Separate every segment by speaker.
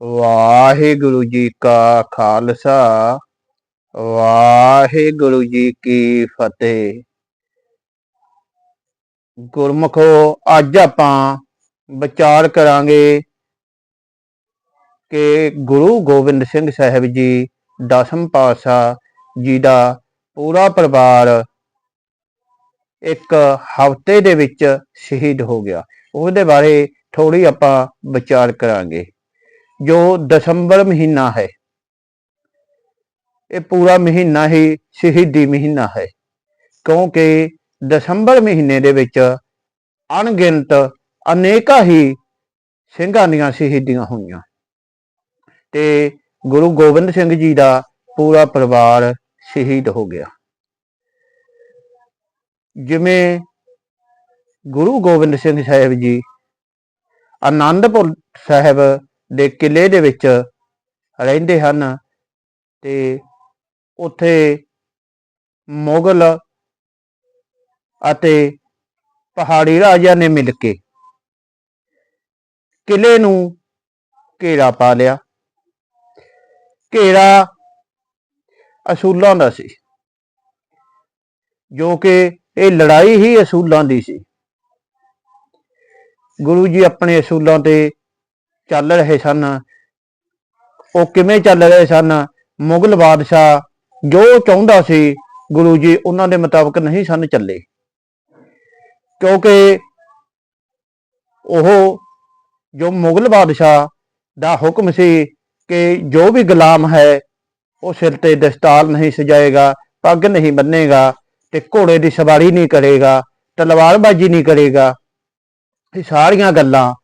Speaker 1: ਵਾਹਿਗੁਰੂ ਜੀ ਕਾ ਖਾਲਸਾ, ਵਾਹਿਗੁਰੂ ਜੀ ਕੀ ਫਤਿਹ। ਗੁਰਮੁਖੋ, ਅੱਜ ਆਪਾਂ ਵਿਚਾਰ ਕਰਾਂਗੇ ਕਿ ਗੁਰੂ ਗੋਬਿੰਦ ਸਿੰਘ ਸਾਹਿਬ ਜੀ, ਦਸਮ ਪਾਤਸ਼ਾਹ ਜੀ ਦਾ ਪੂਰਾ ਪਰਿਵਾਰ ਇੱਕ ਹਫ਼ਤੇ ਦੇ ਵਿੱਚ ਸ਼ਹੀਦ ਹੋ ਗਿਆ। ਉਹਦੇ ਬਾਰੇ ਥੋੜੀ ਆਪਾਂ ਵਿਚਾਰ ਕਰਾਂਗੇ। ਜੋ ਦਸੰਬਰ ਮਹੀਨਾ ਹੈ, ਇਹ ਪੂਰਾ ਮਹੀਨਾ ਹੀ ਸ਼ਹੀਦੀ ਮਹੀਨਾ ਹੈ, ਕਿਉਂਕਿ ਦਸੰਬਰ ਮਹੀਨੇ ਦੇ ਵਿੱਚ ਅਣਗਿਣਤ ਅਨੇਕਾਂ ਹੀ ਸਿੰਘਾਂ ਦੀਆਂ ਸ਼ਹੀਦੀਆਂ ਹੋਈਆਂ। ਤੇ ਗੁਰੂ ਗੋਬਿੰਦ ਸਿੰਘ ਜੀ ਦਾ ਪੂਰਾ ਪਰਿਵਾਰ ਸ਼ਹੀਦ ਹੋ ਗਿਆ। ਜਿਵੇਂ ਗੁਰੂ ਗੋਬਿੰਦ ਸਿੰਘ ਸਾਹਿਬ ਜੀ, ਆਨੰਦਪੁਰ ਸਾਹਿਬ ਦੇ ਕਿਲੇ ਦੇ ਵਿੱਚ ਰਹਿੰਦੇ ਹਨ ਤੇ ਉੱਥੇ ਮੁਗਲ ਅਤੇ ਪਹਾੜੀ ਰਾਜਿਆਂ ਨੇ ਮਿਲ ਕੇ ਕਿਲੇ ਨੂੰ ਘੇਰਾ ਪਾ ਲਿਆ। ਘੇਰਾ ਅਸੂਲਾਂ ਦਾ ਸੀ, ਜੋ ਕਿ ਇਹ ਲੜਾਈ ਹੀ ਅਸੂਲਾਂ ਦੀ ਸੀ। ਗੁਰੂ ਜੀ ਆਪਣੇ ਅਸੂਲਾਂ ਤੇ ਚੱਲ ਰਹੇ ਸਨ। ਉਹ ਕਿਵੇਂ ਚੱਲ ਰਹੇ ਸਨ? ਮੁਗਲ ਬਾਦਸ਼ਾਹ ਜੋ ਚਾਹੁੰਦਾ ਸੀ, ਗੁਰੂ ਜੀ ਉਹਨਾਂ ਦੇ ਮੁਤਾਬਕ ਨਹੀਂ ਸਨ ਚੱਲੇ। ਕਿਉਂਕਿ ਉਹ ਜੋ ਮੁਗਲ ਬਾਦਸ਼ਾਹ ਦਾ ਹੁਕਮ ਸੀ ਕਿ ਜੋ ਵੀ ਗੁਲਾਮ ਹੈ, ਉਹ ਸਿਰ ਤੇ ਦਸਤਾਰ ਨਹੀਂ ਸਜਾਏਗਾ, ਪੱਗ ਨਹੀਂ ਬੰਨੇਗਾ ਤੇ ਘੋੜੇ ਦੀ ਸਵਾਰੀ ਨਹੀਂ ਕਰੇਗਾ, ਤਲਵਾਰਬਾਜ਼ੀ ਨਹੀਂ ਕਰੇਗਾ। ਇਹ ਸਾਰੀਆਂ ਗੱਲਾਂ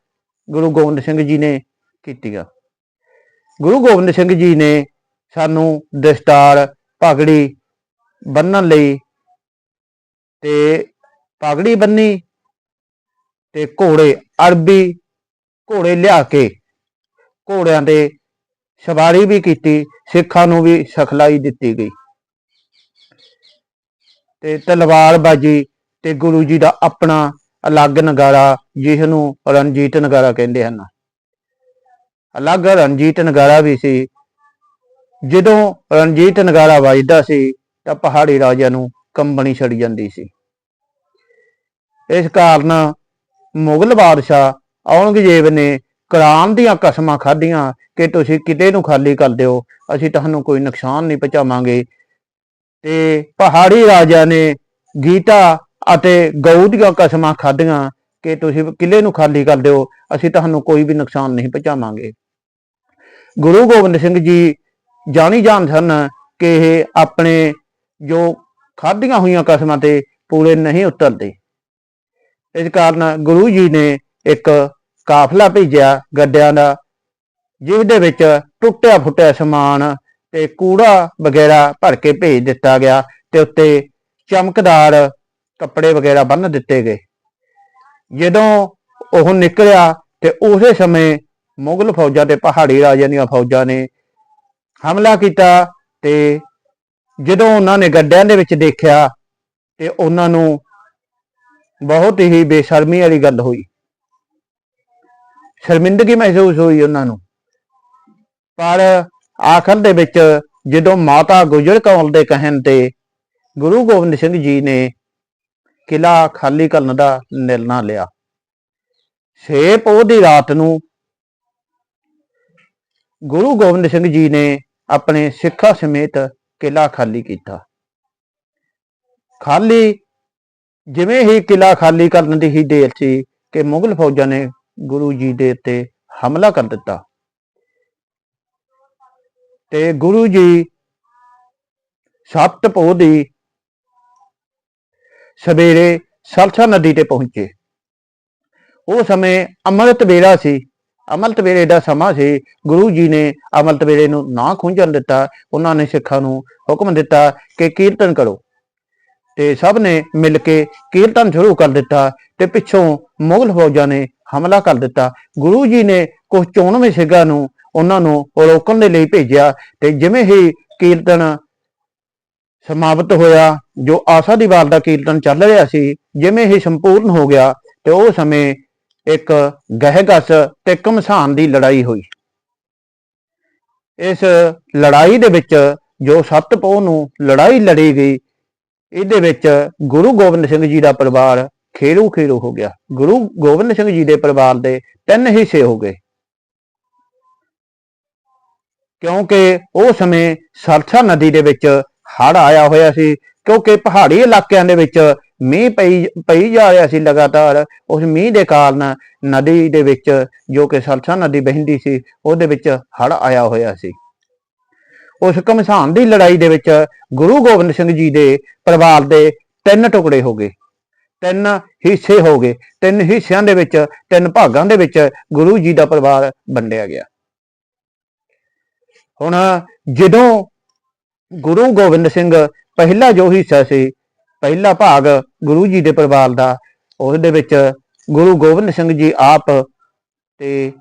Speaker 1: ਗੁਰੂ ਗੋਬਿੰਦ ਸਿੰਘ ਜੀ ਨੇ ਕੀਤੀਆਂ ਗੁਰੂ ਗੋਬਿੰਦ ਸਿੰਘ ਜੀ ਨੇ ਸਾਨੂੰ ਦਸਤਾਰ, ਪਗੜੀ ਬੰਨਣ ਲਈ ਤੇ ਪਗੜੀ ਬੰਨੀ ਤੇ ਘੋੜੇ, ਅਰਬੀ ਘੋੜੇ ਲਿਆ ਕੇ ਘੋੜਿਆਂ ਤੇ ਸਵਾਰੀ ਵੀ ਕੀਤੀ, ਸਿੱਖਾਂ ਨੂੰ ਵੀ ਸਿਖਲਾਈ ਦਿੱਤੀ ਗਈ। ਤੇ ਤਲਵਾਰਬਾਜੀ ਤੇ ਗੁਰੂ ਜੀ ਦਾ ਆਪਣਾ ਅਲੱਗ ਨਗਾਰਾ ਜਿਸ ਨੂੰ ਰਣਜੀਤ ਨਗਾਰਾ ਕਹਿੰਦੇ ਹਨ। ਅਲੱਗ ਰਣਜੀਤ ਨਗਾਰਾ ਵੀ ਸੀ। ਜਦੋਂ ਰਣਜੀਤ ਨਗਾਰਾ ਵੱਜਦਾ ਸੀ, ਤਾਂ ਪਹਾੜੀ ਰਾਜਿਆਂ ਨੂੰ ਕੰਬਣੀ ਛੜ ਜਾਂਦੀ ਸੀ। ਇਸ ਕਾਰਨ ਮੁਗਲ ਬਾਦਸ਼ਾਹ ਔਰੰਗਜ਼ੇਬ ਨੇ ਕੁਰਾਨ ਦੀਆਂ ਕਸਮਾਂ ਖਾਧੀਆਂ ਕਿ ਤੁਸੀਂ ਕਿਤੇ ਨੂੰ ਖਾਲੀ ਕਰ ਦਿਓ, ਅਸੀਂ ਤੁਹਾਨੂੰ ਕੋਈ ਨੁਕਸਾਨ ਨਹੀਂ ਪਹੁੰਚਾਵਾਂਗੇ। ਤੇ ਪਹਾੜੀ ਰਾਜਿਆਂ ਨੇ ਗੀਤਾ ਅਤੇ ਗਊ ਦੀਆਂ ਕਸਮਾਂ ਖਾਧੀਆਂ ਕਿ ਤੁਸੀਂ ਕਿਲੇ ਨੂੰ ਖਾਲੀ ਕਰ ਦਿਓ, ਅਸੀਂ ਤੁਹਾਨੂੰ ਕੋਈ ਵੀ ਨੁਕਸਾਨ ਨਹੀਂ ਪਹੁੰਚਾਵਾਂਗੇ। ਗੁਰੂ ਗੋਬਿੰਦ ਸਿੰਘ ਜੀ ਜਾਣੀ ਜਾਣ ਸਨ ਕਿ ਇਹ ਆਪਣੇ ਜੋ ਖਾਧੀਆਂ ਹੋਈਆਂ ਕਸਮਾਂ ਤੇ ਪੂਰੇ ਨਹੀਂ ਉਤਰਦੇ। ਇਸ ਕਾਰਨ ਗੁਰੂ ਜੀ ਨੇ ਇੱਕ ਕਾਫਲਾ ਭੇਜਿਆ ਗੱਡਿਆਂ ਦਾ, ਜਿਸ ਦੇ ਵਿੱਚ ਟੁੱਟਿਆ ਫੁੱਟਿਆ ਸਮਾਨ ਤੇ ਕੂੜਾ ਵਗੈਰਾ ਭਰ ਕੇ ਭੇਜ ਦਿੱਤਾ ਗਿਆ ਤੇ ਉੱਤੇ ਚਮਕਦਾਰ ਕੱਪੜੇ ਵਗੈਰਾ ਬੰਨ ਦਿੱਤੇ ਗਏ। ਜਦੋਂ ਉਹ ਨਿਕਲਿਆ ਤੇ ਉਸੇ ਸਮੇਂ ਮੁਗਲ ਫੌਜਾਂ ਤੇ ਪਹਾੜੀ ਰਾਜਿਆਂ ਦੀਆਂ ਫੌਜਾਂ ਨੇ ਹਮਲਾ ਕੀਤਾ ਤੇ ਜਦੋਂ ਉਹਨਾਂ ਨੇ ਗੱਡਿਆਂ ਦੇ ਵਿੱਚ ਦੇਖਿਆ ਤੇ ਉਹਨਾਂ ਨੂੰ ਬਹੁਤ ਹੀ ਬੇਸ਼ਰਮੀ ਵਾਲੀ ਗੱਲ ਹੋਈ। ਸ਼ਰਮਿੰਦਗੀ ਮਹਿਸੂਸ ਹੋਈ ਉਹਨਾਂ ਨੂੰ। ਪਰ ਆਖਰ ਦੇ ਵਿੱਚ ਜਦੋਂ ਮਾਤਾ ਗੁਜਰ ਕੌਲ ਦੇ ਕਹਿਣ ਤੇ ਗੁਰੂ ਗੋਬਿੰਦ ਸਿੰਘ ਜੀ ਨੇ ਕਿਲਾ ਖਾਲੀ ਕਰਨ ਦਾ ਨਿਰਣਾ ਲਿਆ। ਛੇ ਪੋਹ ਦੀ ਰਾਤ ਨੂੰ ਗੁਰੂ ਗੋਬਿੰਦ ਸਿੰਘ ਜੀ ਨੇ ਆਪਣੇ ਸਿੱਖਾਂ ਸਮੇਤ ਕਿਲਾ ਖਾਲੀ ਕੀਤਾ। ਖਾਲੀ ਜਿਵੇਂ ਹੀ ਕਿਲਾ ਖਾਲੀ ਕਰਨ ਦੀ ਹੀ ਦੇਰ ਸੀ ਕਿ ਮੁਗਲ ਫੌਜਾਂ ਨੇ ਗੁਰੂ ਜੀ ਦੇ ਉੱਤੇ ਹਮਲਾ ਕਰ ਦਿੱਤਾ। ਤੇ ਗੁਰੂ ਜੀ ਸੱਤ ਪੋਹ ਦੀ ਸਵੇਰੇ ਸਲਸਾ ਨਦੀ ਤੇ ਪਹੁੰਚੇ। ਉਹ ਸਮੇਂ ਅੰਮ੍ਰਿਤ ਵੇਲਾ ਸੀ। ਅੰਮ੍ਰਿਤ ਵੇਲੇ ਦਾ ਸਮਾਂ ਸੀ। ਗੁਰੂ ਜੀ ਨੇ ਅੰਮ੍ਰਿਤ ਵੇਲੇ ਨੂੰ ਨਾ ਖੁੰਝਣ ਦਿੱਤਾ। ਉਹਨਾਂ ਨੇ ਸਿੱਖਾਂ ਨੂੰ ਹੁਕਮ ਦਿੱਤਾ ਕਿ ਕੀਰਤਨ ਕਰੋ। ਤੇ ਸਭ ਨੇ ਮਿਲ ਕੇ ਕੀਰਤਨ ਸ਼ੁਰੂ ਕਰ ਦਿੱਤਾ ਤੇ ਪਿੱਛੋਂ ਮੁਗਲ ਫੌਜਾਂ ਨੇ ਹਮਲਾ ਕਰ ਦਿੱਤਾ। ਗੁਰੂ ਜੀ ਨੇ ਕੁਝ ਚੋਣਵੇਂ ਸਿੰਘਾਂ ਨੂੰ ਉਹਨਾਂ ਨੂੰ ਰੋਕਣ ਦੇ ਲਈ ਭੇਜਿਆ ਤੇ ਜਿਵੇਂ ਹੀ ਕੀਰਤਨ ਸਮਾਪਤ ਹੋਇਆ, ਜੋ ਆਸਾ ਦੀ ਵਾਰ ਦਾ ਕੀਰਤਨ ਚੱਲ ਰਿਹਾ ਸੀ, ਜਿਵੇਂ ਹੀ ਸੰਪੂਰਨ ਹੋ ਗਿਆ, ਤੇ ਉਹ ਸਮੇਂ ਇੱਕ ਗਹਿਗਸ ਤੇ ਘਮਸਾਨ ਦੀ ਲੜਾਈ ਹੋਈ। ਇਸ ਲੜਾਈ ਦੇ ਵਿੱਚ ਜੋ ਸੱਤ ਪੋਹ ਨੂੰ ਲੜਾਈ ਲੜੀ ਗਈ, ਇਹਦੇ ਵਿੱਚ ਗੁਰੂ ਗੋਬਿੰਦ ਸਿੰਘ ਜੀ ਦਾ ਪਰਿਵਾਰ ਖੇਰੂ ਖੇਰੂ ਹੋ ਗਿਆ। ਗੁਰੂ ਗੋਬਿੰਦ ਸਿੰਘ ਜੀ ਦੇ ਪਰਿਵਾਰ ਦੇ ਤਿੰਨ ਹਿੱਸੇ ਹੋ ਗਏ। ਕਿਉਂਕਿ ਉਹ ਸਮੇਂ ਸਰਸਾ ਨਦੀ ਦੇ ਵਿੱਚ ਹੜ੍ਹ ਆਇਆ ਹੋਇਆ ਸੀ, ਕਿਉਂਕਿ ਪਹਾੜੀ ਇਲਾਕਿਆਂ ਦੇ ਵਿੱਚ ਮੀਂਹ ਪਈ ਪਈ ਜਾ ਰਿਹਾ ਸੀ ਲਗਾਤਾਰ। ਉਸ ਮੀਂਹ ਦੇ ਕਾਰਨ ਨਦੀ ਦੇ ਵਿੱਚ, ਜੋ ਕਿ ਸਰਸਾ ਨਦੀ ਵਹਿੰਦੀ ਸੀ, ਉਹਦੇ ਵਿੱਚ ਹੜ੍ਹ ਆਇਆ ਹੋਇਆ ਸੀ। ਉਸ ਘਮਸਾਨ ਦੀ ਲੜਾਈ ਦੇ ਵਿੱਚ ਗੁਰੂ ਗੋਬਿੰਦ ਸਿੰਘ ਜੀ ਦੇ ਪਰਿਵਾਰ ਦੇ ਤਿੰਨ ਟੁਕੜੇ ਹੋ ਗਏ। ਤਿੰਨ ਹਿੱਸੇ ਹੋ ਗਏ। ਤਿੰਨ ਹਿੱਸਿਆਂ ਦੇ ਵਿੱਚ, ਤਿੰਨ ਭਾਗਾਂ ਦੇ ਵਿੱਚ ਗੁਰੂ ਜੀ ਦਾ ਪਰਿਵਾਰ ਵੰਡਿਆ ਗਿਆ। ਹੁਣ ਜਦੋਂ ਗੁਰੂ ਗੋਬਿੰਦ ਸਿੰਘ ਪਹਿਲਾ ਜੋ ਹਿੱਸਾ ਸੀ, ਪਹਿਲਾ ਭਾਗ ਗੁਰੂ ਜੀ ਦੇ ਪਰਿਵਾਰ ਦਾ ਉਸ ਦੇ ਵਿੱਚ ਗੁਰੂ ਗੋਬਿੰਦ ਸਿੰਘ ਜੀ ਆਪ ਤੇ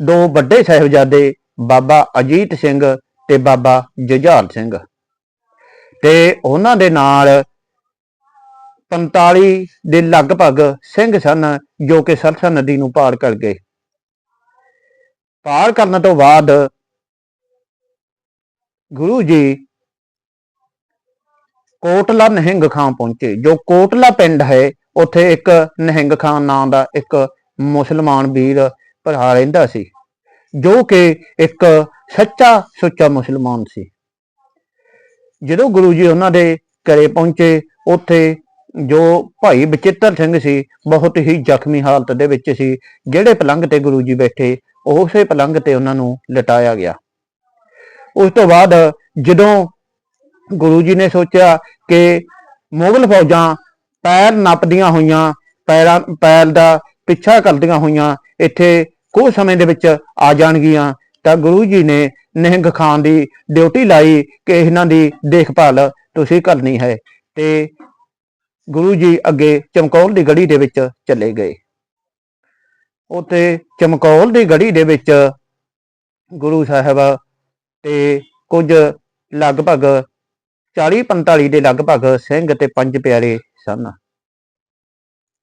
Speaker 1: ਦੋ ਵੱਡੇ ਸਾਹਿਬਜ਼ਾਦੇ, ਬਾਬਾ ਅਜੀਤ ਸਿੰਘ ਤੇ ਬਾਬਾ ਜੁਝਾਰ ਸਿੰਘ। ਤੇ ਉਹਨਾਂ ਦੇ ਨਾਲ 45 ਦੇ ਲਗਭਗ ਸਿੰਘ ਸਨ, ਜੋ ਕਿ ਸਰਸਾ ਨਦੀ ਨੂੰ ਪਾਰ ਕਰ ਗਏ। ਪਾਰ ਕਰਨ ਤੋਂ ਬਾਅਦ ਗੁਰੂ ਜੀ ਕੋਟਲਾ ਨਹਿੰਗ ਖਾਂ ਪਹੁੰਚੇ। ਜੋ ਕੋਟਲਾ ਪਿੰਡ ਹੈ, ਉੱਥੇ ਇੱਕ ਨਹਿੰਗ ਖਾਂ ਨਾਂ ਦਾ ਇੱਕ ਮੁਸਲਮਾਨ ਵੀਰ ਭਰਾ ਰਹਿੰਦਾ ਸੀ, ਜੋ ਕਿ ਇੱਕ ਸੱਚਾ ਸੁੱਚਾ ਮੁਸਲਮਾਨ ਸੀ। ਜਦੋਂ ਗੁਰੂ ਜੀ ਉਹਨਾਂ ਦੇ ਘਰੇ ਪਹੁੰਚੇ, ਉੱਥੇ ਜੋ ਭਾਈ ਬਚਿੱਤਰ ਸਿੰਘ ਸੀ, ਬਹੁਤ ਹੀ ਜ਼ਖਮੀ ਹਾਲਤ ਦੇ ਵਿੱਚ ਸੀ, ਜਿਹੜੇ ਪਲੰਘ ਤੇ ਗੁਰੂ ਜੀ ਬੈਠੇ, ਉਸੇ ਪਲੰਘ ਤੇ ਉਹਨਾਂ ਨੂੰ ਲਟਾਇਆ ਗਿਆ। ਉਸ ਤੋਂ ਬਾਅਦ ਜਦੋਂ ਗੁਰੂ ਜੀ ਨੇ ਸੋਚਿਆ ਕਿ ਮੁਗਲ ਫੌਜਾਂ ਪੈਰ ਨੱਪਦੀਆਂ ਹੋਈਆਂ, ਪੈਰਾਂ, ਪੈਰ ਦਾ ਪਿੱਛਾ ਕਰਦੀਆਂ ਹੋਈਆਂ ਇੱਥੇ ਕੁਝ ਸਮੇਂ ਦੇ ਵਿੱਚ ਆ ਜਾਣਗੀਆਂ, ਤਾਂ ਗੁਰੂ ਜੀ ਨੇ ਨਿਹੰਗ ਖਾਨ ਦੀ ਡਿਊਟੀ ਲਾਈ ਕਿ ਇਹਨਾਂ ਦੀ ਦੇਖਭਾਲ ਤੁਸੀਂ ਕਰਨੀ ਹੈ ਤੇ ਗੁਰੂ ਜੀ ਅੱਗੇ ਚਮਕੌਲ ਦੀ ਗੜੀ ਦੇ ਵਿੱਚ ਚਲੇ ਗਏ। ਉਤੇ ਚਮਕੌਲ ਦੀ ਗੜੀ ਦੇ ਵਿੱਚ ਗੁਰੂ ਸਾਹਿਬ ਤੇ ਕੁਝ ਲਗਭਗ 40 45 ਦੇ ਲਗਭਗ ਸਿੰਘ ਤੇ ਪੰਜ ਪਿਆਰੇ ਸਨ।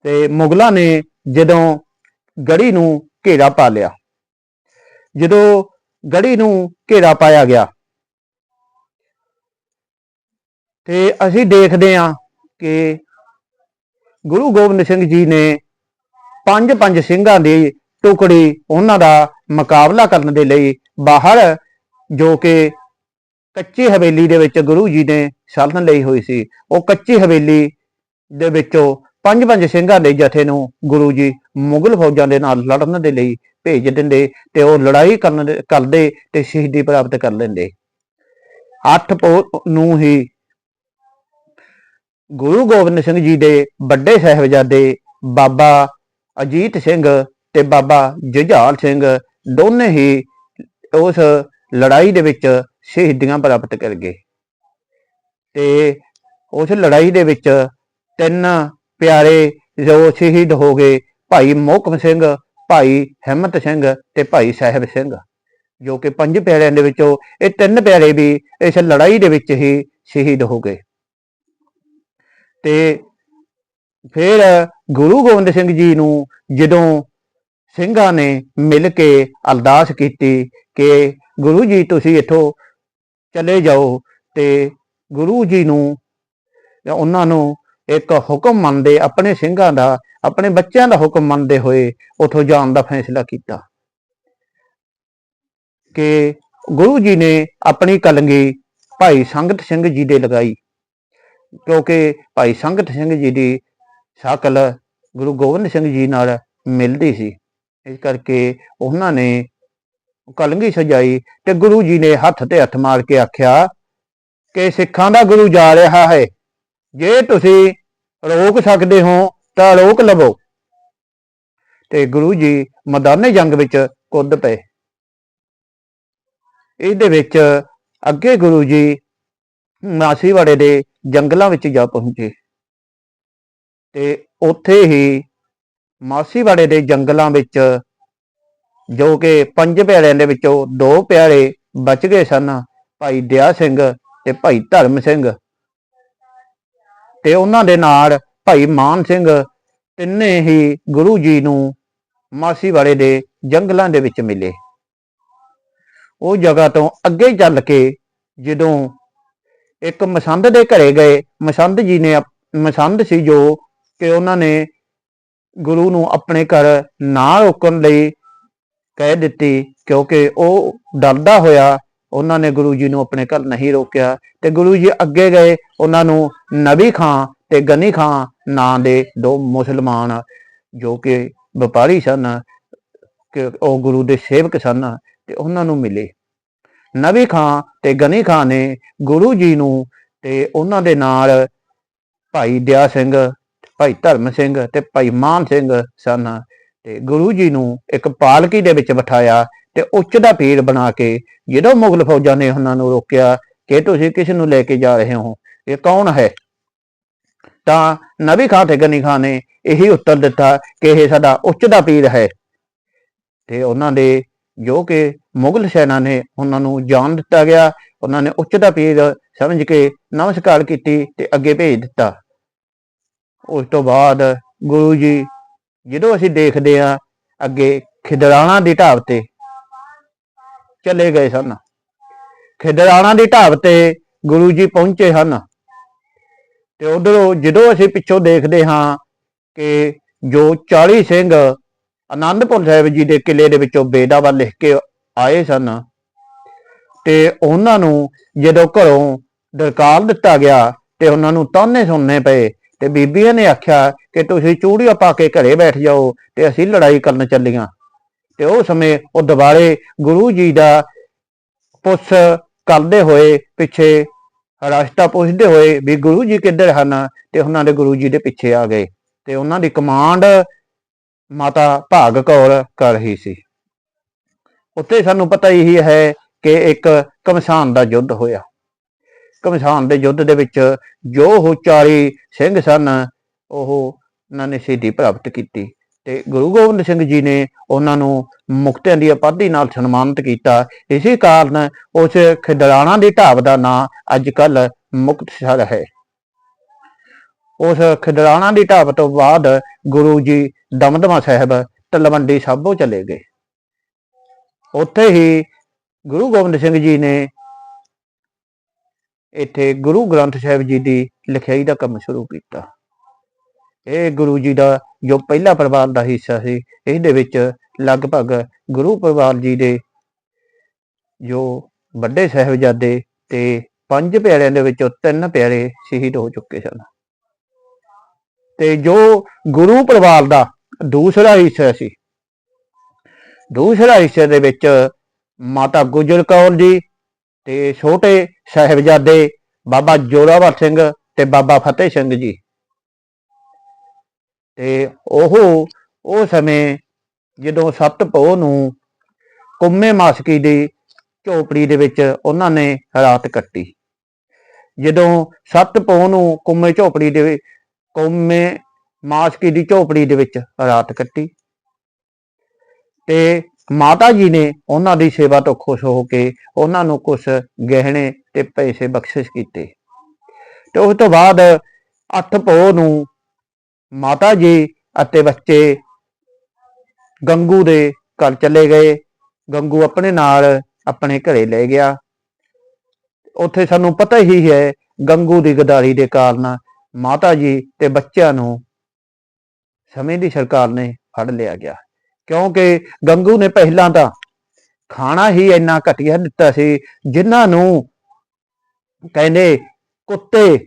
Speaker 1: ਤੇ ਮੁਗਲਾਂ ਨੇ ਜਦੋਂ ਗੜੀ ਨੂੰ ਘੇਰਾ ਪਾ ਲਿਆ, ਜਦੋਂ ਗੜੀ ਨੂੰ ਘੇਰਾ ਪਾਇਆ ਗਿਆ, ਤੇ ਅਸੀਂ ਦੇਖਦੇ ਹਾਂ ਕਿ ਗੁਰੂ ਗੋਬਿੰਦ ਸਿੰਘ ਜੀ ਨੇ ਪੰਜ ਪੰਜ ਸਿੰਘਾਂ ਦੀ ਟੁਕੜੀ ਉਹਨਾਂ ਦਾ ਮੁਕਾਬਲਾ ਕਰਨ ਦੇ ਲਈ ਬਾਹਰ ਜੋ ਕਿ ਕੱਚੀ ਹਵੇਲੀ ਦੇ ਵਿੱਚ ਗੁਰੂ ਜੀ ਨੇ ਸ਼ਰਨ ਲਈ ਹੋਈ ਸੀ, ਉਹ ਕੱਚੀ ਹਵੇਲੀ ਦੇ ਵਿੱਚੋਂ ਪੰਜ ਪੰਜ ਸਿੰਘਾਂ ਦੇ ਜਥੇ ਨੂੰ ਗੁਰੂ ਜੀ ਮੁਗਲ ਫੌਜਾਂ ਦੇ ਨਾਲ ਲੜਨ ਦੇ ਲਈ ਭੇਜ ਦਿੰਦੇ ਤੇ ਉਹ ਲੜਾਈ ਕਰਨ ਕਰਦੇ ਤੇ ਸ਼ਹੀਦੀ ਪ੍ਰਾਪਤ ਕਰ ਲੈਂਦੇ। ਅੱਠ ਪੋ ਨੂੰ ਹੀ ਗੁਰੂ ਗੋਬਿੰਦ ਸਿੰਘ ਜੀ ਦੇ ਵੱਡੇ ਸਾਹਿਬਜ਼ਾਦੇ ਬਾਬਾ ਅਜੀਤ ਸਿੰਘ ਤੇ ਬਾਬਾ ਜੁਝਾਰ ਸਿੰਘ ਦੋਨੇ ਹੀ ਉਸ ਲੜਾਈ ਦੇ ਵਿੱਚ ਸ਼ਹੀਦੀਆਂ ਪ੍ਰਾਪਤ ਕਰ ਗਏ। ਤੇ ਉਸ ਲੜਾਈ ਦੇ ਵਿੱਚ ਤਿੰਨ ਪਿਆਰੇ ਜੋ ਸ਼ਹੀਦ ਹੋ ਗਏ, ਭਾਈ ਮੋਹਕਮ ਸਿੰਘ, ਭਾਈ ਹਿੰਮਤ ਸਿੰਘ ਤੇ ਭਾਈ ਸਾਹਿਬ ਸਿੰਘ, ਜੋ ਕਿ ਪੰਜ ਪਿਆਰਿਆਂ ਦੇ ਵਿੱਚੋਂ ਇਹ ਤਿੰਨ ਪਿਆਰੇ ਵੀ ਇਸ ਲੜਾਈ ਦੇ ਵਿੱਚ ਹੀ ਸ਼ਹੀਦ ਹੋ ਗਏ। ਤੇ ਫਿਰ ਗੁਰੂ ਗੋਬਿੰਦ ਸਿੰਘ ਜੀ ਨੂੰ ਜਦੋਂ ਸਿੰਘਾਂ ਨੇ ਮਿਲ ਕੇ ਅਰਦਾਸ ਕੀਤੀ ਕਿ ਗੁਰੂ ਜੀ ਤੁਸੀਂ ਇੱਥੋਂ ਚਲੇ ਜਾਓ ਤੇ ਗੁਰੂ ਜੀ ਨੂੰ ਉਹਨਾਂ ਨੂੰ ਇੱਕ ਹੁਕਮ ਮੰਨਦੇ, ਆਪਣੇ ਸਿੰਘਾਂ ਦਾ, ਆਪਣੇ ਬੱਚਿਆਂ ਦਾ ਹੁਕਮ ਮੰਨਦੇ ਹੋਏ ਉਥੋਂ ਜਾਣ ਦਾ ਫੈਸਲਾ ਕੀਤਾ। ਕਿ ਗੁਰੂ ਜੀ ਨੇ ਆਪਣੀ ਕਲੰਗੀ ਭਾਈ ਸੰਗਤ ਸਿੰਘ ਜੀ ਦੇ ਲਗਾਈ, ਕਿਉਂਕਿ ਭਾਈ ਸੰਗਤ ਸਿੰਘ ਜੀ ਦੀ ਸ਼ਕਲ ਗੁਰੂ ਗੋਬਿੰਦ ਸਿੰਘ ਜੀ ਨਾਲ ਮਿਲਦੀ ਸੀ। ਇਸ ਕਰਕੇ ਉਹਨਾਂ ਨੇ ਕਲੰਗੀ ਸਜਾਈ ਤੇ ਗੁਰੂ ਜੀ ਨੇ ਹੱਥ ਤੇ ਹੱਥ ਮਾਰ ਕੇ ਆਖਿਆ ਕਿ ਸਿੱਖਾਂ ਦਾ ਗੁਰੂ ਜਾ ਰਿਹਾ ਹੈ। ਜੇ ਤੁਸੀਂ ਰੋਕ ਸਕਦੇ ਹੋ ਤਾਂ ਰੋਕ ਲਵੋ। ਤੇ ਗੁਰੂ ਜੀ ਮੈਦਾਨੇ ਜੰਗ ਵਿੱਚ ਕੁੱਦ ਪਏ। ਇਹਦੇ ਵਿੱਚ ਅੱਗੇ ਗੁਰੂ ਜੀ ਮਾਸੀਵਾੜੇ ਦੇ ਜੰਗਲਾਂ ਵਿੱਚ ਜਾ ਪਹੁੰਚੇ। ਤੇ ਉੱਥੇ ਹੀ ਮਾਸੀਵਾੜੇ ਦੇ ਜੰਗਲਾਂ ਵਿੱਚ ਜੋ ਕਿ ਪੰਜ ਪਿਆਰਿਆਂ ਦੇ ਵਿੱਚੋਂ ਦੋ ਪਿਆਰੇ ਬਚ ਗਏ ਸਨ, ਭਾਈ ਦਿਆ ਸਿੰਘ ਤੇ ਭਾਈ ਧਰਮ ਸਿੰਘ। ਤੇ ਉਹਨਾਂ ਦੇ ਨਾਲ ਭਾਈ ਮਾਨ ਸਿੰਘ, ਤਿੰਨੇ ਹੀ ਗੁਰੂ ਜੀ ਨੂੰ ਮਾਸੀ ਵਾਲੇ ਦੇ ਜੰਗਲਾਂ ਦੇ ਵਿੱਚ ਮਿਲੇ। ਉਹ ਜਗ੍ਹਾ ਤੋਂ ਅੱਗੇ ਚੱਲ ਕੇ ਜਦੋਂ ਇੱਕ ਮਸੰਦ ਦੇ ਘਰੇ ਗਏ, ਮਸੰਦ ਜੀ ਨੇ ਮਸੰਦ ਸੀ ਜੋ ਕਿ ਉਹਨਾਂ ਨੇ ਗੁਰੂ ਨੂੰ ਆਪਣੇ ਘਰ ਨਾ ਰੋਕਣ ਲਈ ਕਹਿ ਦਿੱਤੀ, ਕਿਉਂਕਿ ਉਹ ਡਰਦਾ ਹੋਇਆ, ਉਹਨਾਂ ਨੇ ਗੁਰੂ ਜੀ ਨੂੰ ਆਪਣੇ ਘਰ ਨਹੀਂ ਰੋਕਿਆ ਤੇ ਗੁਰੂ ਜੀ ਅੱਗੇ ਗਏ, ਉਹਨਾਂ ਨੂੰ ਨਬੀ ਖਾਂ ਤੇ ਗਨੀ ਖਾਂ ਨਾਂ ਦੇ ਦੋ ਮੁਸਲਮਾਨ ਜੋ ਕਿ ਵਪਾਰੀ ਸਨ, ਕਿ ਉਹ ਗੁਰੂ ਦੇ ਸੇਵਕ ਸਨ ਤੇ ਉਹਨਾਂ ਨੂੰ ਮਿਲੇ। ਨਬੀ ਖਾਂ ਤੇ ਗਨੀ ਖਾਂ ਨੇ ਗੁਰੂ ਜੀ ਨੂੰ ਤੇ ਉਹਨਾਂ ਦੇ ਨਾਲ ਭਾਈ ਦਿਆ ਸਿੰਘ, ਭਾਈ ਧਰਮ ਸਿੰਘ ਤੇ ਭਾਈ ਮਾਨ ਸਿੰਘ ਸਨ। ਤੇ ਗੁਰੂ ਜੀ ਨੂੰ ਇੱਕ ਪਾਲਕੀ ਦੇ ਵਿੱਚ ਬਿਠਾਇਆ ਤੇ ਉੱਚ ਦਾ ਪੀਰ ਬਣਾ ਕੇ ਜਦੋਂ ਮੁਗਲ ਫੌਜਾਂ ਨੇ ਉਹਨਾਂ ਨੂੰ ਰੋਕਿਆ ਕਿ ਤੁਸੀਂ ਕਿਸ ਨੂੰ ਲੈ ਕੇ ਜਾ ਰਹੇ ਹੋ, ਇਹ ਕੌਣ ਹੈ? ਤਾਂ ਨਬੀ ਖਾਂ ਤੇ ਗਨੀ ਖਾਂ ਨੇ ਇਹੀ ਉੱਤਰ ਦਿੱਤਾ ਕਿ ਇਹ ਸਾਡਾ ਉੱਚ ਦਾ ਪੀਰ ਹੈ। ਤੇ ਉਹਨਾਂ ਦੇ ਜੋ ਕਿ ਮੁਗਲ ਸੈਨਾ ਨੇ ਉਹਨਾਂ ਨੂੰ ਜਾਣ ਦਿੱਤਾ ਗਿਆ, ਉਹਨਾਂ ਨੇ ਉੱਚ ਦਾ ਪੀਰ ਸਮਝ ਕੇ ਨਮਸਕਾਰ ਕੀਤੀ ਤੇ ਅੱਗੇ ਭੇਜ ਦਿੱਤਾ। ਉਸ ਤੋਂ ਬਾਅਦ ਗੁਰੂ ਜੀ ਜਦੋਂ ਅਸੀਂ ਦੇਖਦੇ ਆ ਅੱਗੇ ਖਿਦਰਾਣਾ ਦੀ ਢਾਬ ਤੇ ਚਲੇ ਗਏ ਸਨ, ਖਿਦਰਾਣਾ ਦੀ ਢਾਬ ਤੇ ਗੁਰੂ ਜੀ ਪਹੁੰਚੇ ਹਨ। ਤੇ ਉਧਰੋਂ ਜਦੋਂ ਅਸੀਂ ਪਿੱਛੋਂ ਦੇਖਦੇ ਹਾਂ ਕਿ ਜੋ 40 ਸਿੰਘ ਆਨੰਦਪੁਰ ਸਾਹਿਬ ਜੀ ਦੇ ਕਿਲੇ ਦੇ ਵਿੱਚੋਂ ਬੇਦਾਵਾ ਲਿਖ ਕੇ ਆਏ ਸਨ, ਤੇ ਉਹਨਾਂ ਨੂੰ ਜਦੋਂ ਘਰੋਂ ਦਰਕਾਰ ਦਿੱਤਾ ਗਿਆ ਤੇ ਉਹਨਾਂ ਨੂੰ ਤਾਨੇ ਸੁਣਨੇ ਪਏ ਤੇ ਬੀਬੀਆਂ ਨੇ ਆਖਿਆ ਕਿ ਤੁਸੀਂ ਚੂੜੀਆਂ ਪਾ ਕੇ ਘਰੇ ਬੈਠ ਜਾਓ ਤੇ ਅਸੀਂ ਲੜਾਈ ਕਰਨ ਚੱਲੀਆਂ। ਤੇ ਉਹ ਸਮੇਂ ਉਹ ਦੁਬਾਰੇ ਗੁਰੂ ਜੀ ਦਾ ਪੁੱਛ ਕਰਦੇ ਹੋਏ ਪਿੱਛੇ ਰਸਤਾ ਪੁੱਛਦੇ ਹੋਏ ਵੀ ਗੁਰੂ ਜੀ ਕਿੱਧਰ ਹਨ ਤੇ ਉਹਨਾਂ ਦੇ ਗੁਰੂ ਜੀ ਦੇ ਪਿੱਛੇ ਆ ਗਏ। ਤੇ ਉਹਨਾਂ ਦੀ ਕਮਾਂਡ ਮਾਤਾ ਭਾਗ ਕੌਰ ਕਰ ਰਹੀ ਸੀ। ਉੱਥੇ ਸਾਨੂੰ ਪਤਾ ਹੀ ਹੈ ਕਿ ਇੱਕ ਕਮਸਾਨ ਦਾ ਯੁੱਧ ਹੋਇਆ। ਕਮਸਾਨ ਦੇ ਯੁੱਧ ਦੇ ਵਿੱਚ ਜੋ ਉਹ 40 ਸਿੰਘ ਸਨ, ਉਹ ਉਹਨਾਂ ਨੇ ਸ਼ਹੀਦੀ ਪ੍ਰਾਪਤ ਕੀਤੀ ਤੇ ਗੁਰੂ ਗੋਬਿੰਦ ਸਿੰਘ ਜੀ ਨੇ ਉਹਨਾਂ ਨੂੰ ਮੁਕਤਿਆਂ ਦੀ ਉਪਾਧੀ ਨਾਲ ਸਨਮਾਨਿਤ ਕੀਤਾ। ਇਸੇ ਕਾਰਨ ਉਸ ਖਿਦਰਾਣਾ ਦੀ ਢਾਬ ਦਾ ਨਾਂ ਅੱਜ ਕੱਲ ਮੁਕਤਸਰ ਹੈ। ਉਸ ਖਿਦਰਾਣਾ ਦੀ ਢਾਬ ਤੋਂ ਬਾਅਦ ਗੁਰੂ ਜੀ ਦਮਦਮਾ ਸਾਹਿਬ ਤਲਵੰਡੀ ਸਾਬੋ ਚਲੇ ਗਏ। ਉੱਥੇ ਹੀ ਗੁਰੂ ਗੋਬਿੰਦ ਸਿੰਘ ਜੀ ਨੇ ਇੱਥੇ ਗੁਰੂ ਗ੍ਰੰਥ ਸਾਹਿਬ ਜੀ ਦੀ ਲਿਖਾਈ ਦਾ ਕੰਮ ਸ਼ੁਰੂ ਕੀਤਾ। ਇਹ ਗੁਰੂ ਜੀ ਦਾ ਜੋ ਪਹਿਲਾ ਪਰਿਵਾਰ ਦਾ ਹਿੱਸਾ ਸੀ, ਇਹਦੇ ਵਿੱਚ ਲਗਭਗ ਗੁਰੂ ਪਰਿਵਾਰ ਜੀ ਦੇ ਜੋ ਵੱਡੇ ਸਾਹਿਬਜ਼ਾਦੇ ਤੇ ਪੰਜ ਪਿਆਰਿਆਂ ਦੇ ਵਿੱਚੋਂ ਤਿੰਨ ਪਿਆਰੇ ਸ਼ਹੀਦ ਹੋ ਚੁੱਕੇ ਸਨ। ਤੇ ਜੋ ਗੁਰੂ ਪਰਿਵਾਰ ਦਾ ਦੂਸਰਾ ਹਿੱਸਾ ਸੀ, ਦੂਸਰਾ ਹਿੱਸੇ ਦੇ ਵਿੱਚ ਮਾਤਾ ਗੁਜਰ ਕੌਰ ਜੀ ਤੇ ਛੋਟੇ ਸਾਹਿਬਜ਼ਾਦੇ ਬਾਬਾ ਜੋਰਾਵਰ ਸਿੰਘ ਤੇ ਬਾਬਾ ਫਤਿਹ ਸਿੰਘ ਜੀ। ਤੇ ਉਹ ਉਹ ਸਮੇਂ ਜਦੋਂ ਸੱਤ ਪੋਹ ਨੂੰ ਕੁੰਮੇ ਮਾਸਕੀ ਦੀ ਝੋਪੜੀ ਦੇ ਵਿੱਚ ਉਹਨਾਂ ਨੇ ਰਾਤ ਕੱਟੀ। ਜਦੋਂ ਸੱਤ ਪੋਹ ਨੂੰ ਕੁੰਮੇ ਝੋਪੜੀ ਦੇ ਵਿੱਚ, ਕੁੰਮੇ ਮਾਸਕੀ ਦੀ ਝੋਪੜੀ ਦੇ ਵਿੱਚ ਰਾਤ ਕੱਟੀ। ਤੇ ਮਾਤਾ ਜੀ ਨੇ ਉਹਨਾਂ ਦੀ ਸੇਵਾ ਤੋਂ ਖੁਸ਼ ਹੋ ਕੇ ਉਹਨਾਂ ਨੂੰ ਕੁਝ ਗਹਿਣੇ ਤੇ ਪੈਸੇ ਬਖਸ਼ਿਸ਼ ਕੀਤੇ। ਤੇ ਉਸ ਤੋਂ ਬਾਅਦ ਅੱਠ ਪੋਹ ਨੂੰ ਮਾਤਾ ਜੀ ਅਤੇ ਬੱਚੇ ਗੰਗੂ ਦੇ ਘਰ ਚਲੇ ਗਏ। ਗੰਗੂ ਆਪਣੇ ਨਾਲ ਆਪਣੇ ਘਰੇ ਲੈ ਗਿਆ। ਉੱਥੇ ਸਾਨੂੰ ਪਤਾ ਹੀ ਹੈ ਗੰਗੂ ਦੀ ਗਦਾਰੀ ਦੇ ਕਾਰਨ ਮਾਤਾ ਜੀ ਤੇ ਬੱਚਿਆਂ ਨੂੰ ਸਮੇਂ ਦੀ ਸਰਕਾਰ ਨੇ ਫੜ ਲਿਆ ਗਿਆ। ਕਿਉਂਕਿ ਗੰਗੂ ਨੇ ਪਹਿਲਾਂ ਤਾਂ ਖਾਣਾ ਹੀ ਇੰਨਾ ਘਟੀਆ ਦਿੱਤਾ ਸੀ, ਜਿਨ੍ਹਾਂ ਨੂੰ ਕਹਿੰਦੇ ਕੁੱਤੇ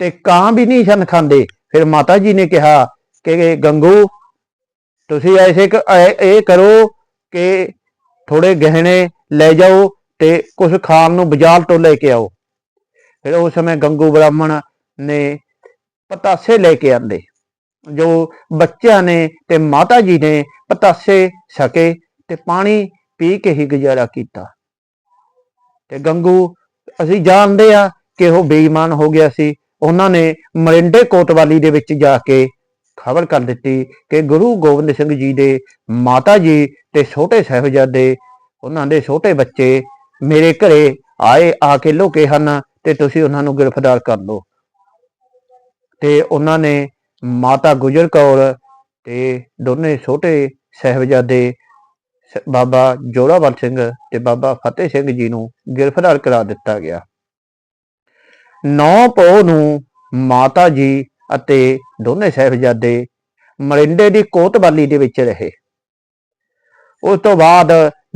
Speaker 1: ਤੇ ਕਾਂ ਵੀ ਨਹੀਂ ਸਨ ਖਾਂਦੇ। ਫਿਰ ਮਾਤਾ ਜੀ ਨੇ ਕਿਹਾ ਕਿ ਗੰਗੂ, ਤੁਸੀਂ ਐਸੇ ਇਹ ਕਰੋ ਕਿ ਥੋੜੇ ਗਹਿਣੇ ਲੈ ਜਾਓ ਤੇ ਕੁਝ ਖਾਣ ਨੂੰ ਬਾਜ਼ਾਰ ਤੋਂ ਲੈ ਕੇ ਆਓ। ਫਿਰ ਉਸ ਸਮੇਂ ਗੰਗੂ ਬ੍ਰਾਹਮਣ ਨੇ ਪਤਾਸੇ ਲੈ ਕੇ ਆਂਦੇ ਜੋ ਬੱਚਿਆਂ ਨੇ ਤੇ ਮਾਤਾ ਜੀ ਨੇ ਪਤਾਸੇ ਛਕੇ ਤੇ ਪਾਣੀ ਪੀ ਕੇ ਹੀ ਗੁਜ਼ਾਰਾ ਕੀਤਾ। ਤੇ ਗੰਗੂ, ਅਸੀਂ ਜਾਣਦੇ ਆ ਕਿ ਉਹ ਬੇਈਮਾਨ ਹੋ ਗਿਆ ਸੀ। ਉਹਨਾਂ ਨੇ ਮਰਿੰਡੇ ਕੋਤਵਾਲੀ ਦੇ ਵਿੱਚ ਜਾ ਕੇ ਖਬਰ ਕਰ ਦਿੱਤੀ ਕਿ ਗੁਰੂ ਗੋਬਿੰਦ ਸਿੰਘ ਜੀ ਦੇ ਮਾਤਾ ਜੀ ਤੇ ਛੋਟੇ ਸਾਹਿਬਜ਼ਾਦੇ, ਉਹਨਾਂ ਦੇ ਛੋਟੇ ਬੱਚੇ ਮੇਰੇ ਘਰੇ ਆਏ, ਆ ਕੇ ਲੁਕੇ ਹਨ ਤੇ ਤੁਸੀਂ ਉਹਨਾਂ ਨੂੰ ਗ੍ਰਿਫਤਾਰ ਕਰ ਲਓ। ਤੇ ਉਹਨਾਂ ਨੇ ਮਾਤਾ ਗੁਜਰ ਕੌਰ ਤੇ ਦੋਨੇ ਛੋਟੇ ਸਾਹਿਬਜ਼ਾਦੇ ਸ- ਬਾਬਾ ਜੋਰਾਵਰ ਸਿੰਘ ਤੇ ਬਾਬਾ ਫਤਿਹ ਸਿੰਘ ਜੀ ਨੂੰ ਗ੍ਰਿਫਤਾਰ ਕਰਾ ਦਿੱਤਾ ਗਿਆ। 9 ਪੋਹ ਨੂੰ ਮਾਤਾ ਜੀ ਅਤੇ ਦੋਨੇ ਸਾਹਿਬਜ਼ਾਦੇ ਮਰਿੰਡੇ ਦੀ ਕੋਤਵਾਲੀ ਦੇ ਵਿੱਚ ਰਹੇ। ਉਸ ਤੋਂ ਬਾਅਦ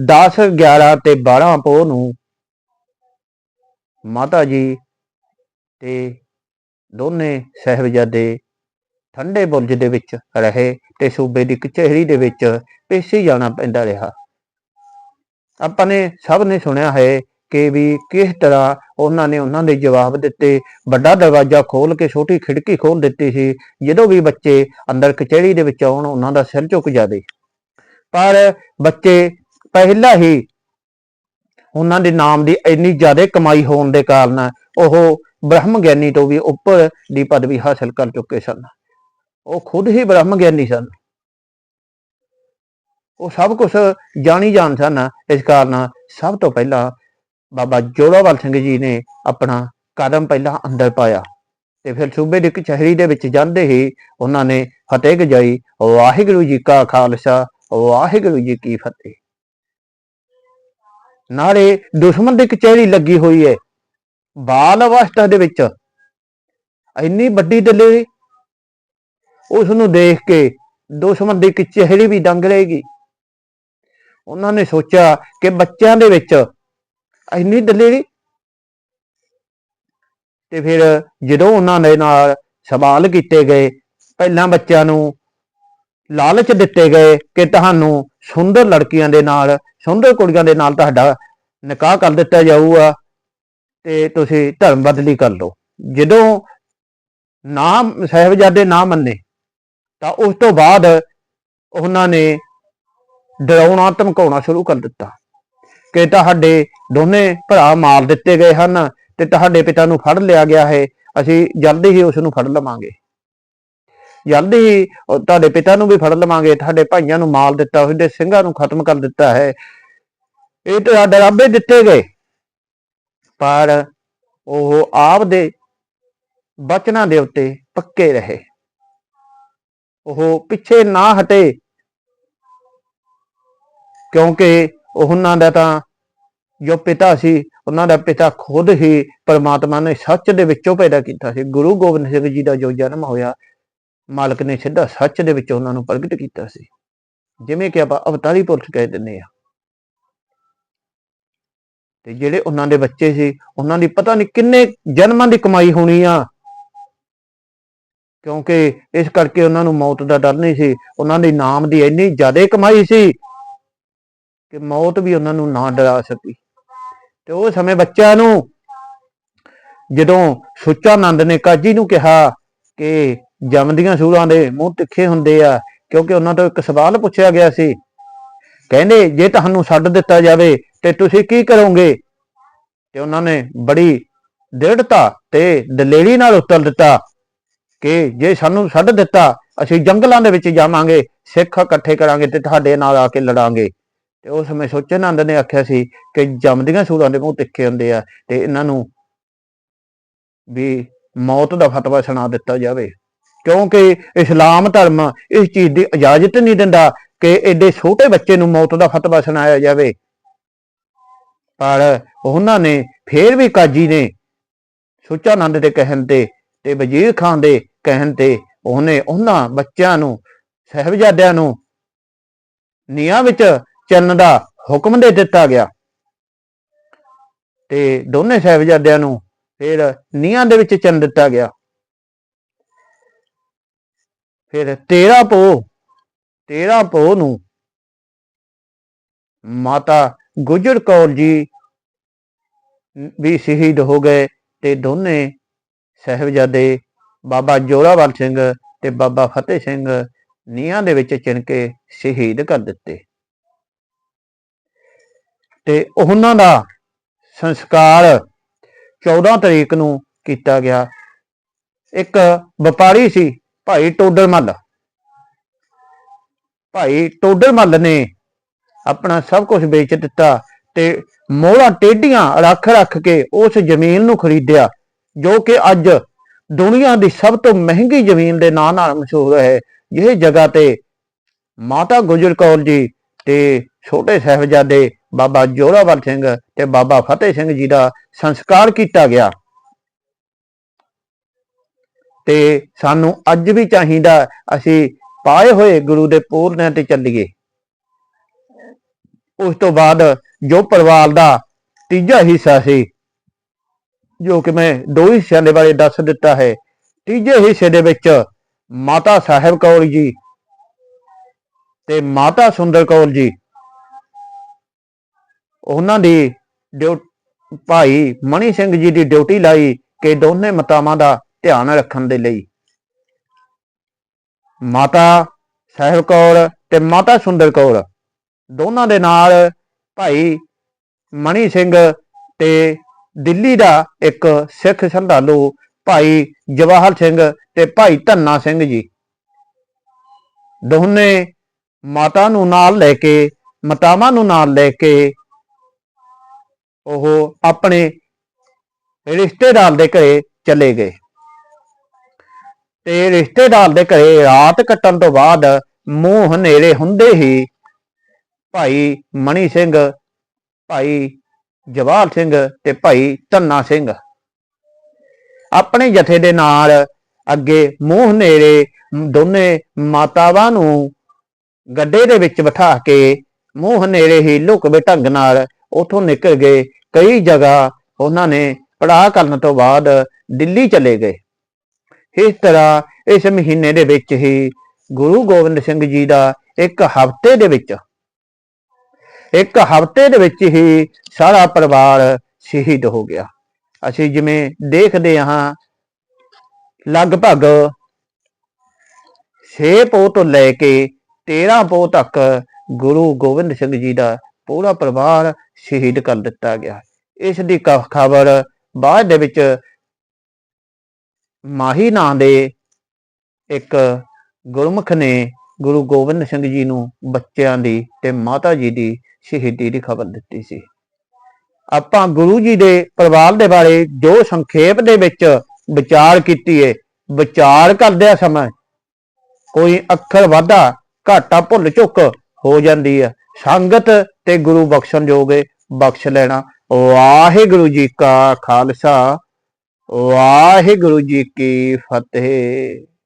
Speaker 1: 10 11 ਤੇ 12 ਪੋਹ ਨੂੰ ਮਾਤਾ ਜੀ ਤੇ ਦੋਨੇ ਸਾਹਿਬਜ਼ਾਦੇ ਠੰਡੇ ਬੁਰਜ ਦੇ ਵਿੱਚ ਰਹੇ ਤੇ ਸੂਬੇ ਦੀ ਕਚਹਿਰੀ ਦੇ ਵਿੱਚ ਪੇਸ਼ੀ ਜਾਣਾ ਪੈਂਦਾ ਰਿਹਾ। ਆਪਾਂ ਨੇ ਸਭ ਨੇ ਸੁਣਿਆ ਹੈ ਕਿ ਵੀ ਕਿਸ ਤਰ੍ਹਾਂ ਉਹਨਾਂ ਨੇ ਉਹਨਾਂ ਦੇ ਜਵਾਬ ਦਿੱਤੇ। ਵੱਡਾ ਦਰਵਾਜ਼ਾ ਖੋਲ ਕੇ ਛੋਟੀ ਖਿੜਕੀ ਖੋਲ ਦਿੱਤੀ ਸੀ, ਜਦੋਂ ਵੀ ਬੱਚੇ ਅੰਦਰ ਕਚਹਿਰੀ ਦੇ ਵਿੱਚ ਆਉਣ, ਉਹਨਾਂ ਦਾ ਸਿਰ ਝੁਕ ਜਾਵੇ। ਪਰ ਬੱਚੇ ਪਹਿਲਾਂ ਹੀ ਉਹਨਾਂ ਦੇ ਨਾਮ ਦੀ ਇੰਨੀ ਜ਼ਿਆਦਾ ਕਮਾਈ ਹੋਣ ਦੇ ਕਾਰਨ ਉਹ ਬ੍ਰਹਮ ਗਿਆਨੀ ਤੋਂ ਵੀ ਉੱਪਰ ਦੀ ਪਦਵੀ ਹਾਸਲ ਕਰ ਚੁੱਕੇ ਸਨ। ਉਹ ਖੁਦ ਹੀ ਬ੍ਰਹਮ ਗਿਆਨੀ ਸਨ। ਉਹ ਸਭ ਕੁਝ ਜਾਣੀ ਜਾਣ ਸਨ। ਇਸ ਕਾਰਨ ਸਭ ਤੋਂ ਪਹਿਲਾਂ ਬਾਬਾ ਜੋਰਾਵਰ ਸਿੰਘ ਜੀ ਨੇ ਆਪਣਾ ਕਦਮ ਪਹਿਲਾਂ ਅੰਦਰ ਪਾਇਆ ਤੇ ਫਿਰ ਸੂਬੇ ਦੀ ਕਚਹਿਰੀ ਦੇ ਵਿੱਚ ਜਾਂਦੇ ਹੀ ਉਹਨਾਂ ਨੇ ਫਤਿਹ ਗਜਾਈ। ਵਾਹਿਗੁਰੂ ਜੀ ਕਾ ਖਾਲਸਾ, ਵਾਹਿਗੁਰੂ ਜੀ ਕੀ ਫਤਿਹ। ਨਾਲੇ ਦੁਸ਼ਮਣ ਦੀ ਕਚਹਿਰੀ ਲੱਗੀ ਹੋਈ ਹੈ ਬਾਲ ਅਵਸਥਾ ਦੇ ਵਿੱਚ ਇੰਨੀ ਵੱਡੀ ਦਲੇਰੀ ਉਸ ਨੂੰ ਦੇਖ ਕੇ ਦੁਸ਼ਮਣ ਦੀ ਕਚਹਿਰੀ ਵੀ ਦੰਗ ਰਹੇਗੀ ਉਹਨਾਂ ਨੇ ਸੋਚਿਆ ਕਿ ਬੱਚਿਆਂ ਦੇ ਵਿੱਚ ਇੰਨੀ ਦਲੇਰੀ। ਤੇ ਫਿਰ ਜਦੋਂ ਉਹਨਾਂ ਦੇ ਨਾਲ ਸਵਾਲ ਕੀਤੇ ਗਏ, ਪਹਿਲਾਂ ਬੱਚਿਆਂ ਨੂੰ ਲਾਲਚ ਦਿੱਤੇ ਗਏ ਕਿ ਤੁਹਾਨੂੰ ਸੁੰਦਰ ਲੜਕੀਆਂ ਦੇ ਨਾਲ, ਸੁੰਦਰ ਕੁੜੀਆਂ ਦੇ ਨਾਲ ਤੁਹਾਡਾ ਨਿਕਾਹ ਕਰ ਦਿੱਤਾ ਜਾਊਗਾ, ਤੇ ਤੁਸੀਂ ਧਰਮ ਬਦਲੀ ਕਰ ਲਓ। ਜਦੋਂ ਨਾ ਸਾਹਿਬਜ਼ਾਦੇ ਨਾ ਮੰਨੇ ਤਾਂ ਉਸ ਤੋਂ ਬਾਅਦ ਉਹਨਾਂ ਨੇ ਡਰਾਉਣਾ, ਧਮਕਾਉਣਾ ਸ਼ੁਰੂ ਕਰ ਦਿੱਤਾ ਕਿ ਤੁਹਾਡੇ ਦੋਨੇ ਭਰਾ ਮਾਰ ਦਿੱਤੇ ਗਏ ਹਨ ਤੇ ਤੁਹਾਡੇ ਪਿਤਾ ਨੂੰ ਫੜ ਲਿਆ ਗਿਆ ਹੈ। ਅਸੀਂ ਜਲਦੀ ਹੀ ਉਸ ਨੂੰ ਫੜ ਲਵਾਂਗੇ। ਜਲਦੀ ਹੀ ਤੁਹਾਡੇ ਪਿਤਾ ਨੂੰ ਵੀ ਫੜ ਲਵਾਂਗੇ। ਤੁਹਾਡੇ ਭਾਈਆਂ ਨੂੰ ਮਾਰ ਦਿੱਤਾ ਉਹਦੇ ਸਿੰਘਾਂ ਨੂੰ ਖਤਮ ਕਰ ਦਿੱਤਾ ਹੈ। ਇਹ ਤਾਂ ਡਰਾਬੇ ਦਿੱਤੇ ਗਏ। ਪਰ ਉਹ ਆਪ ਦੇ ਬਚਨਾਂ ਦੇ ਉੱਤੇ ਪੱਕੇ ਰਹੇ। ਉਹ ਪਿੱਛੇ ਨਾ ਹਟੇ। ਕਿਉਂਕਿ ਉਹਨਾਂ ਦਾ ਤਾਂ ਜੋ ਪਿਤਾ ਸੀ, ਉਹਨਾਂ ਦਾ ਪਿਤਾ ਖੁਦ ਹੀ ਪਰਮਾਤਮਾ ਨੇ ਸੱਚ ਦੇ ਵਿੱਚੋਂ ਪੈਦਾ ਕੀਤਾ ਸੀ। ਗੁਰੂ ਗੋਬਿੰਦ ਸਿੰਘ ਜੀ ਦਾ ਜੋ ਜਨਮ ਹੋਇਆ, ਮਾਲਕ ਨੇ ਸਿੱਧਾ ਸੱਚ ਦੇ ਵਿੱਚੋਂ ਉਹਨਾਂ ਨੂੰ ਪ੍ਰਗਟ ਕੀਤਾ ਸੀ। ਜਿਵੇਂ ਕਿ ਆਪਾਂ ਅਵਤਾਰੀ ਪੁਰਖ ਕਹਿ ਦਿੰਦੇ ਆ ਤੇ ਜਿਹੜੇ ਉਹਨਾਂ ਦੇ ਬੱਚੇ ਸੀ, ਉਹਨਾਂ ਦੀ ਪਤਾ ਨਹੀਂ ਕਿੰਨੇ ਜਨਮਾਂ ਦੀ ਕਮਾਈ ਹੋਣੀ ਆ। ਕਿਉਂਕਿ ਇਸ ਕਰਕੇ ਉਹਨਾਂ ਨੂੰ ਮੌਤ ਦਾ ਡਰ ਨਹੀਂ ਸੀ। ਉਹਨਾਂ ਦੇ ਨਾਮ ਦੀ ਇੰਨੀ ਜ਼ਿਆਦਾ ਕਮਾਈ ਸੀ ਕਿ ਮੌਤ ਵੀ ਉਹਨਾਂ ਨੂੰ ਨਾ ਡਰਾ ਸਕੀ। ਤੇ ਉਹ ਸਮੇਂ ਬੱਚਿਆਂ ਨੂੰ ਜਦੋਂ ਸੁੱਚਾਨੰਦ ਨੇ ਕਾਜੀ ਨੂੰ ਕਿਹਾ ਕਿ ਜੰਮਦੀਆਂ ਸੂਰਾਂ ਦੇ ਮੂੰਹ ਤਿੱਖੇ ਹੁੰਦੇ ਆ, ਕਿਉਂਕਿ ਉਹਨਾਂ ਤੋਂ ਇੱਕ ਸਵਾਲ ਪੁੱਛਿਆ ਗਿਆ ਸੀ, ਕਹਿੰਦੇ, ਜੇ ਤੁਹਾਨੂੰ ਛੱਡ ਦਿੱਤਾ ਜਾਵੇ ਤੇ ਤੁਸੀਂ ਕੀ ਕਰੋਗੇ? ਤੇ ਉਹਨਾਂ ਨੇ ਬੜੀ ਦ੍ਰਿੜਤਾ ਤੇ ਦਲੇਰੀ ਨਾਲ ਉੱਤਰ ਦਿੱਤਾ ਕਿ ਜੇ ਸਾਨੂੰ ਛੱਡ ਦਿੱਤਾ, ਅਸੀਂ ਜੰਗਲਾਂ ਦੇ ਵਿੱਚ ਜਾਵਾਂਗੇ, ਸਿੱਖ ਇਕੱਠੇ ਕਰਾਂਗੇ ਤੇ ਤੁਹਾਡੇ ਨਾਲ ਆ ਕੇ ਲੜਾਂਗੇ। ਤੇ ਉਸ ਸਮੇਂ ਸੋਚਾਨੰਦ ਨੇ ਆਖਿਆ ਸੀ ਕਿ ਜੰਮਦੀਆਂ ਸੂਰਾਂ ਦੇ ਮੂੰਹ ਤਿੱਖੇ ਹੁੰਦੇ ਆ ਤੇ ਇਹਨਾਂ ਨੂੰ ਵੀ ਮੌਤ ਦਾ ਫਤਵਾ ਸੁਣਾ ਦਿੱਤਾ ਜਾਵੇ। ਕਿਉਂਕਿ ਇਸਲਾਮ ਧਰਮ ਇਸ ਚੀਜ਼ ਦੀ ਇਜਾਜ਼ਤ ਨਹੀਂ ਦਿੰਦਾ ਕਿ ਐਡੇ ਛੋਟੇ ਬੱਚੇ ਨੂੰ ਮੌਤ ਦਾ ਫਤਵਾ ਸੁਣਾਇਆ ਜਾਵੇ। ਪਰ ਉਹਨਾਂ ਨੇ ਫੇਰ ਵੀ ਕਾਜੀ ਨੇ ਸੁਚਾਨੰਦ ਦੇ ਕਹਿਣ ਤੇ ਤੇ ਵਜ਼ੀਰ ਖਾਨ ਦੇ ਕਹਿਣ ਤੇ ਉਹਨੇ ਉਹਨਾਂ ਬੱਚਿਆਂ ਨੂੰ, ਸਹਿਬਜ਼ਾਦਿਆਂ ਨੂੰ ਨੀਹਾਂ ਵਿੱਚ ਚੱਲਣ ਦਾ ਹੁਕਮ ਦੇ ਦਿੱਤਾ ਗਿਆ। ਤੇ ਦੋਨੇ ਸਹਿਬਜ਼ਾਦਿਆਂ ਨੂੰ ਫਿਰ ਨੀਹਾਂ ਦੇ ਵਿੱਚ ਚੱਲ ਦਿੱਤਾ ਗਿਆ। ਫਿਰ 13 ਪੋ 13 ਪੋ ਨੂੰ ਮਾਤਾ ਗੁਜਰ ਕੌਰ ਜੀ ਵੀ ਸ਼ਹੀਦ ਹੋ ਗਏ ਤੇ ਦੋਨੇ ਸਹਿਬਜ਼ਾਦੇ ਬਾਬਾ ਜੋਰਾਵਰ ਸਿੰਘ ਤੇ ਬਾਬਾ ਫਤਿਹ ਸਿੰਘ ਨੀਹਾਂ ਦੇ ਵਿੱਚ ਚਿਣ ਕੇ ਸ਼ਹੀਦ ਕਰ ਦਿੱਤੇ। ਤੇ ਉਹਨਾਂ ਦਾ ਸੰਸਕਾਰ 14 ਤਰੀਕ ਨੂੰ ਕੀਤਾ ਗਿਆ। ਇੱਕ ਵਪਾਰੀ ਸੀ ਭਾਈ ਟੋਡਰ ਮੱਲ। ਭਾਈ ਟੋਡਰ ਮੱਲ ਨੇ ਆਪਣਾ ਸਭ ਕੁਝ ਵੇਚ ਦਿੱਤਾ ਤੇ ਮੋਹਰਾਂ ਟੇਢੀਆਂ ਰੱਖ ਰੱਖ ਕੇ ਉਸ ਜ਼ਮੀਨ ਨੂੰ ਖਰੀਦਿਆ। ਜੋ ਕਿ ਅੱਜ ਦੁਨੀਆ ਦੀ ਸਭ ਤੋਂ ਮਹਿੰਗੀ ਜ਼ਮੀਨ ਦੇ ਨਾਂ ਨਾਲ ਮਸ਼ਹੂਰ ਹੈ। ਇਹ ਜਗ੍ਹਾ ਤੇ ਮਾਤਾ ਗੁਜਰ ਕੌਰ ਜੀ ਤੇ ਛੋਟੇ ਸਾਹਿਬਜ਼ਾਦੇ ਬਾਬਾ ਜੋਰਾਵਰ ਸਿੰਘ ਤੇ ਬਾਬਾ ਫਤਿਹ ਸਿੰਘ ਜੀ ਦਾ ਸੰਸਕਾਰ ਕੀਤਾ ਗਿਆ। ਤੇ ਸਾਨੂੰ ਅੱਜ ਵੀ ਚਾਹੀਦਾ ਅਸੀਂ ਪਾਏ ਹੋਏ ਗੁਰੂ ਦੇ ਪੂਰਨਿਆਂ ਤੇ ਚੱਲੀਏ। ਉਸ ਤੋਂ ਬਾਅਦ ਜੋ ਪਰਿਵਾਰ ਦਾ ਤੀਜਾ ਹਿੱਸਾ ਸੀ ਜੋ ਕਿ ਮੈਂ ਦੋ ਹਿੱਸਿਆਂ ਦੇ ਬਾਰੇ ਦੱਸ ਦਿੱਤਾ ਹੈ। ਤੀਜੇ ਹਿੱਸੇ ਦੇ ਵਿੱਚ ਮਾਤਾ ਸਾਹਿਬ ਕੌਰ ਜੀ ਤੇ ਮਾਤਾ ਸੁੰਦਰ ਕੌਰ ਜੀ। ਉਹਨਾਂ ਦੀ ਡਿਊ, ਭਾਈ ਮਣੀ ਸਿੰਘ ਜੀ ਦੀ ਡਿਊਟੀ ਲਾਈ ਕਿ ਦੋਨੇ ਮਤਾਵਾਂ ਦਾ ਧਿਆਨ ਰੱਖਣ ਦੇ ਲਈ। ਮਾਤਾ ਸਾਹਿਬ ਕੌਰ ਤੇ ਮਾਤਾ ਸੁੰਦਰ ਕੌਰ ਦੋਨਾਂ ਦੇ ਨਾਲ ਭਾਈ ਮਣੀ ਸਿੰਘ ਤੇ ਦਿੱਲੀ ਦਾ ਇੱਕ ਸਿੱਖ ਸ਼ਰਧਾਲੂ ਭਾਈ ਜਵਾਹਰ ਸਿੰਘ ਤੇ ਭਾਈ ਧੰਨਾ ਸਿੰਘ ਜੀ। ਦੋਨੇ ਮਾਤਾ ਨੂੰ ਨਾਲ ਲੈ ਕੇ, ਮਤਾਵਾਂ ਨੂੰ ਨਾਲ ਲੈ ਕੇ ਉਹ ਆਪਣੇ ਰਿਸ਼ਤੇਦਾਰ ਦੇ ਘਰੇ ਚਲੇ ਗਏ। ਤੇ ਰਿਸ਼ਤੇਦਾਰ ਦੇ ਘਰੇ ਰਾਤ ਕੱਟਣ ਤੋਂ ਬਾਅਦ ਮੂੰਹ ਹਨੇਰੇ ਹੁੰਦੇ ਹੀ ਭਾਈ ਮਣੀ ਸਿੰਘ, ਭਾਈ ਜਵਾਹਰ ਸਿੰਘ ਤੇ ਭਾਈ ਧੰਨਾ ਸਿੰਘ। ਆਪਣੇ ਜਥੇ ਦੇ ਨਾਲ ਅੱਗੇ ਮੂੰਹ ਨੇੜੇ ਦੋਨੇ ਮਾਤਾਵਾਂ ਨੂੰ ਗੱਡੇ ਦੇ ਵਿੱਚ ਬਿਠਾ ਕੇ ਮੂੰਹ ਨੇੜੇ ਹੀ ਲੁਕਵੇ ਢੰਗ ਨਾਲ ਉਥੋਂ ਨਿਕਲ ਗਏ। ਕਈ ਜਗ੍ਹਾ ਉਹਨਾਂ ਨੇ ਪੜਾਅ ਕਰਨ ਤੋਂ ਬਾਅਦ ਦਿੱਲੀ ਚਲੇ ਗਏ। ਇਸ ਤਰ੍ਹਾਂ ਇਸ ਮਹੀਨੇ ਦੇ ਵਿੱਚ ਹੀ ਗੁਰੂ ਗੋਬਿੰਦ ਸਿੰਘ ਜੀ ਦਾ ਇੱਕ ਹਫ਼ਤੇ ਦੇ ਵਿੱਚ ਇੱਕ ਹਫ਼ਤੇ ਦੇ ਵਿੱਚ ਹੀ ਸਾਰਾ ਪਰਿਵਾਰ ਸ਼ਹੀਦ ਹੋ ਗਿਆ। ਅਸੀਂ ਜਿਵੇਂ ਦੇਖਦੇ ਹਾਂ, ਲਗਭਗ 6 ਪੋਹ ਤੋਂ ਲੈ ਕੇ 13 ਪੋਹ ਤੱਕ ਗੁਰੂ ਗੋਬਿੰਦ ਸਿੰਘ ਜੀ ਦਾ ਪੂਰਾ ਪਰਿਵਾਰ ਸ਼ਹੀਦ ਕਰ ਦਿੱਤਾ ਗਿਆ। ਇਸ ਦੀ ਖਬਰ ਬਾਅਦ ਦੇ ਵਿੱਚ ਮਾਹੀ ਨਾਂ ਦੇ ਇੱਕ ਗੁਰਮੁਖ ਨੇ ਗੁਰੂ ਗੋਬਿੰਦ ਸਿੰਘ ਜੀ ਨੂੰ ਬੱਚਿਆਂ ਦੀ ਤੇ ਮਾਤਾ ਜੀ ਦੀ ਸ਼ਹੀਦੀ ਦੀ ਖਬਰ ਦਿੱਤੀ ਸੀ। ਆਪਾਂ ਗੁਰੂ ਜੀ ਦੇ ਪਰਿਵਾਰ ਦੇ ਬਾਰੇ ਜੋ ਸੰਖੇਪ ਦੇ ਵਿੱਚ ਵਿਚਾਰ ਕੀਤੀ ਹੈ ਵਿਚਾਰ ਕਰਦਿਆਂ ਸਮੇਂ। ਕੋਈ ਅੱਖਰ ਵਾਧਾ ਘਾਟਾ ਭੁੱਲ ਚੁੱਕ ਹੋ ਜਾਂਦੀ ਹੈ ਸੰਗਤ ਤੇ ਗੁਰੂ ਬਖਸ਼ਣ ਜੋਗੇ ਬਖਸ਼ ਲੈਣਾ। ਵਾਹਿਗੁਰੂ ਜੀ ਕਾ ਖਾਲਸਾ, ਵਾਹਿਗੁਰੂ ਜੀ ਕੀ ਫਤਿਹ।